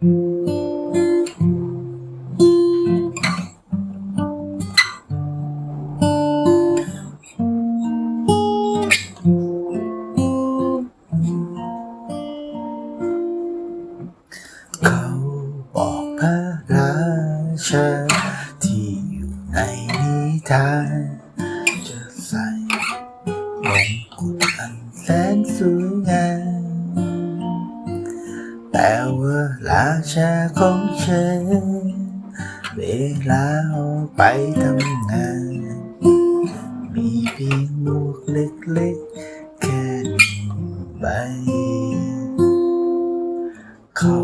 เขาบอกพระราชาที่อยู่ในนิทานจะใส่มงกุฎอันแสนสวยงาม แต่ว่าราชาของฉันเวลาไปทำงาน มีเพียงหมวกเล็กๆแค่หนึ่งใบ เขา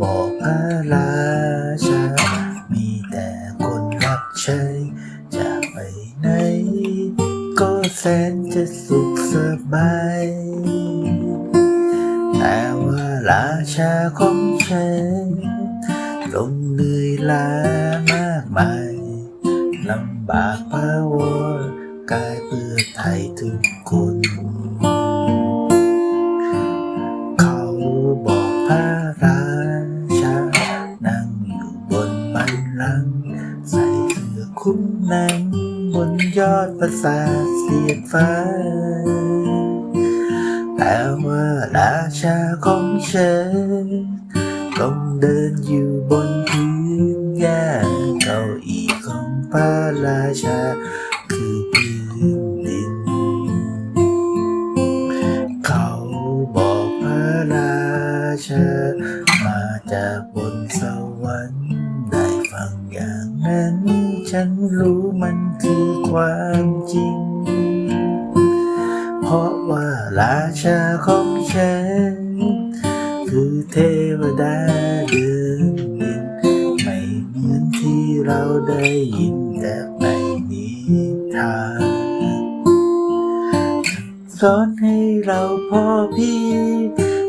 บอกพระราชา มีแต่คนรับใช้จะไปไหน ก็แสนจะสุขสบาย ราชาของฉันลงเหนื่อยล้ามากมายลำบากพะวรกายเพื่อไทยทุกคน เขาบอกพระราชา นั่งอยู่บนบันลัง ใส่เสื้อคุ้มหนัง บนยอดปราสาทเสียดฟ้า แต่ว่าราชาของฉันต้องเดินอยู่บนพื้นหญ้าเก้าอี้ของพระราชา คือพื้นดิน เขาบอกพระราชา มาจากบนสวรรค์ได้ฟังอย่างนั้น ฉันรู้มันคือความจริง ราะว่าราชาของฉัน คือเทวดาเดินดินไม่เหมือนที่เราได้ยินแต่ในนิทานสอนให้เราพ่อพี่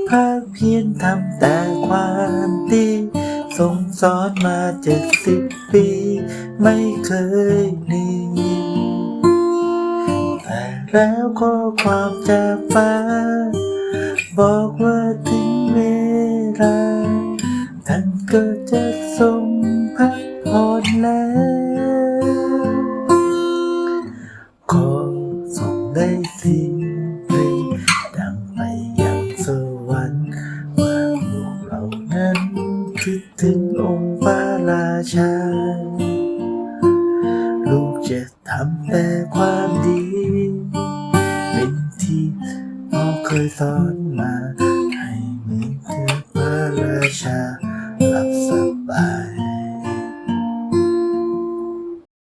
ภาคเพียรทำแต่ความดีส่งสอนมาเจ็ดสิบปี ไม่เคยลืม แล้วข้อความจากฟ้า บอกว่าถึงเวลาท่านก็จะทรงพักผ่อนแล้ว ขอส่งได้สิ่งเพลงดังไปยังสวรรค์ว่าพวกเรานั้นคิดถึงองค์พระราชา ยสอนมาให้เหมือนเธอพระราชาหลับสบาย